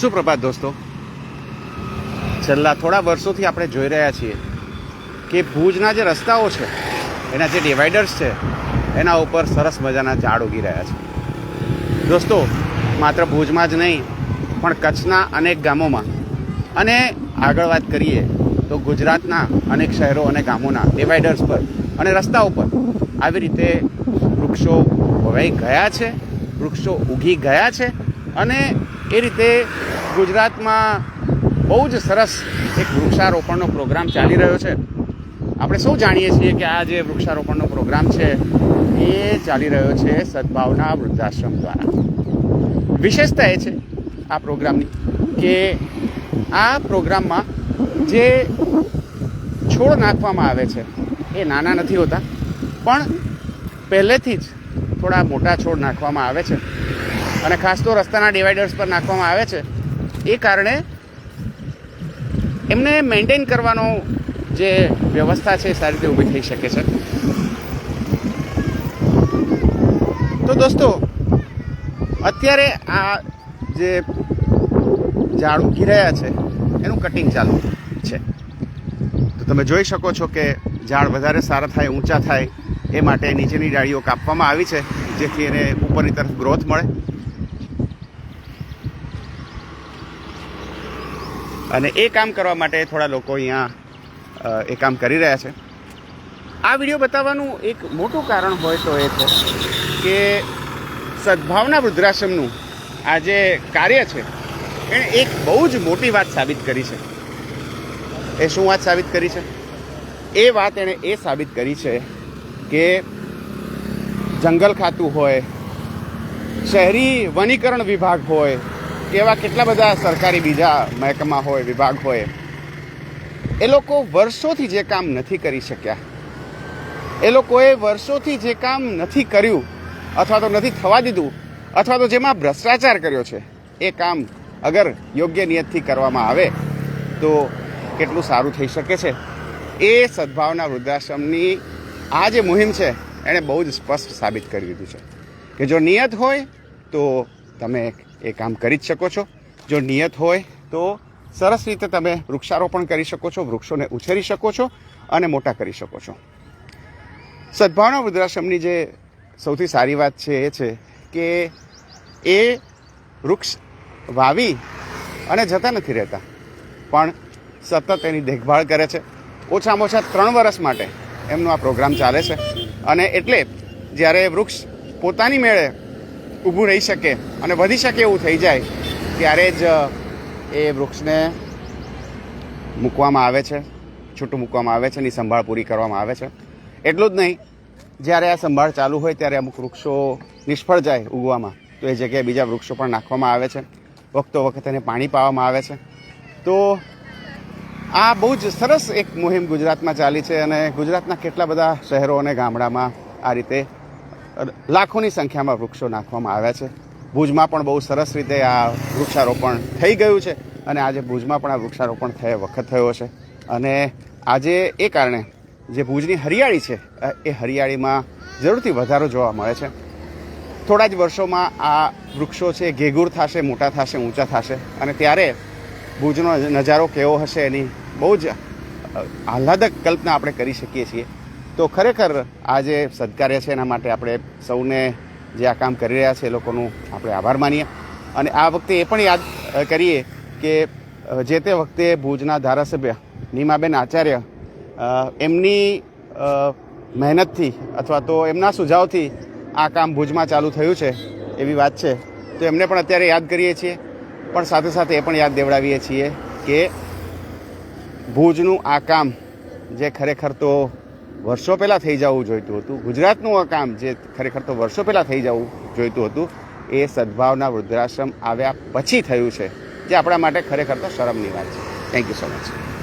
સુપ્રભાત દોસ્તો? છેલ્લા થોડા વર્ષોથી આપણે જોઈ રહ્યા છીએ કે ભુજના જે રસ્તાઓ છે, એના જે ડિવાઈડર્સ છે, એના ઉપર સરસ મજાના ઝાડ ઉગી રહ્યા છે. દોસ્તો, માત્ર ભુજમાં જ નહીં, પણ કચ્છના અનેક ગામોમાં. અને આગળ વાત કરીએ તો ગુજરાતના અનેક શહેરો અને ગામોના ડિવાઈડર્સ પર અને રસ્તાઓ પર આવી રીતે વૃક્ષો વવાઈ ગયા છે, વૃક્ષો ઉગી ગયા છે અને એ રીતે ગુજરાતમાં બહુ જ સરસ એક વૃક્ષારોપણનો પ્રોગ્રામ ચાલી રહ્યો છે. આપણે સૌ જાણીએ છીએ કે આ જે વૃક્ષારોપણનો પ્રોગ્રામ છે, એ ચાલી રહ્યો છે સદભાવના વૃદ્ધાશ્રમ દ્વારા. વિશેષતા એ છે આ પ્રોગ્રામની કે આ પ્રોગ્રામમાં જે છોડ નાખવામાં આવે છે, એ નાના નથી હોતા, પણ પહેલેથી જ થોડા મોટા છોડ નાખવામાં આવે છે. અને ખાસ તો રસ્તાના ડિવાઈડર્સ પર નાખવામાં આવે છે. એ કારણે એમને મેન્ટેન કરવાનો જે વ્યવસ્થા છે સારી રીતે ઊભી થઈ શકે છે. તો દોસ્તો, અત્યારે આ જે ઝાડ ઉગી રહ્યા છે, એનું કટિંગ ચાલુ છે. તો તમે જોઈ શકો છો કે ઝાડ વધારે સારા થાય, ઊંચા થાય, એ માટે નીચેની ડાળીઓ કાપવામાં આવી છે, જેથી એને ઉપરની તરફ ગ્રોથ મળે. અને એ કામ કરવા માટે થોડા લોકો અહીંયા એ કામ કરી રહ્યા છે. આ વીડિયો બતાવવાનું એક મોટું કારણ હોય તો એ છે કે સદભાવના વૃદ્ધાશ્રમનું આ જે કાર્ય છે, એણે એક બહુ જ મોટી વાત સાબિત કરી છે. એ શું વાત સાબિત કરી છે? એ વાત એણે એ સાબિત કરી છે કે જંગલ ખાતું હોય, શહેરી વનીકરણ વિભાગ હોય એવા કેટલા બધા સરકારી બીજા મહેકમા હોય, વિભાગ હોય, એ લોકો વર્ષોથી જે કામ નથી કરી શક્યા. એ લોકોએ વર્ષોથી જે કામ નથી કર્યું, અથવા તો નથી થવા દીધું, અથવા તો જેમાં ભ્રષ્ટાચાર કર્યો છે, એ કામ અગર યોગ્ય નિયતથી કરવામાં આવે, તો કેટલું સારું થઈ શકે છે. એ સદભાવના વૃદ્ધાશ્રમની આ જે મુહિમ છે, એણે બહુ જ સ્પષ્ટ સાબિત કરી દીધું છે. કે જો નિયત હોય, તો તમે એ કામ કરી જ શકો છો. જો નિયત હોય તો સરસ રીતે તમે વૃક્ષારોપણ કરી શકો છો, વૃક્ષોને ઉછેરી શકો છો અને મોટા કરી શકો છો. સદભાવના વૃદ્ધાશ્રમની જે સૌથી સારી વાત છે એ છે કે એ વૃક્ષ વાવી અને જતા નથી રહેતા. પણ સતત એની દેખભાળ કરે છે. ઓછામાં ઓછા ત્રણ વર્ષ માટે એમનો આ પ્રોગ્રામ ચાલે છે. અને એટલે જ્યારે વૃક્ષ પોતાની મેળે ઊભું રહી શકે અને વધી શકે એવું થઈ જાય, ત્યારે જ, એ વૃક્ષને મૂકવામાં આવે છે, છૂટું મૂકવામાં આવે છે એની સંભાળ પૂરી કરવામાં આવે છે. એટલું જ નહીં, જ્યારે આ સંભાળ ચાલુ હોય ત્યારે અમુક વૃક્ષો નિષ્ફળ જાય ઉગવામાં, તો એ જગ્યાએ બીજા વૃક્ષો પણ નાખવામાં આવે છે. વખતો વખત એને પાણી પાવામાં આવે છે. તો આ બહુ જ સરસ એક મુહિમ ગુજરાતમાં ચાલી છે અને ગુજરાતના કેટલા બધા શહેરો અને ગામડામાં આ રીતે લાખોની સંખ્યામાં વૃક્ષો નાખવામાં આવ્યા છે. ભુજમાં પણ બહુ સરસ રીતે આ વૃક્ષારોપણ થઈ ગયું છે અને આજે ભુજમાં પણ આ વૃક્ષારોપણ થયે વખત થયો છે. અને આજે એ કારણે જે ભુજની હરિયાળી છે એ હરિયાળીમાં જરૂરથી વધારો જોવા મળે છે. થોડા જ વર્ષોમાં આ વૃક્ષો છે ઘેઘૂર થશે, મોટા થશે, ઊંચા થશે અને ત્યારે ભુજનો નજારો કેવો હશે એની બહુ જ આહ્લાદક કલ્પના આપણે કરી શકીએ છીએ. તો ખરેખર આ જે સત્કાર્ય છે એના માટે આપણે સૌને જે આ કામ કરી રહ્યા છે એ લોકોનું આપણે આભાર માનીએ. અને આ વખતે એ પણ યાદ કરીએ કે જે તે વખતે ભુજના ધારાસભ્ય નીમાબેન આચાર્ય એમની મહેનતથી અથવા તો એમના સુઝાવથી આ કામ ભુજમાં ચાલુ થયું છે એવી વાત છે. તો એમને પણ અત્યારે યાદ કરીએ છીએ. પણ સાથે સાથે એ પણ યાદ દેવડાવીએ છીએ કે ભુજનું આ કામ જે ખરેખર તો વર્ષો પહેલાં થઈ જવું જોઈતું હતું. ગુજરાતનું આ કામ જે ખરેખર તો વર્ષો પહેલાં થઈ જવું જોઈતું હતું, એ સદભાવના વૃદ્ધાશ્રમ આવ્યા પછી થયું છે. જે આપણા માટે ખરેખર તો શરમની વાત છે. Thank you so much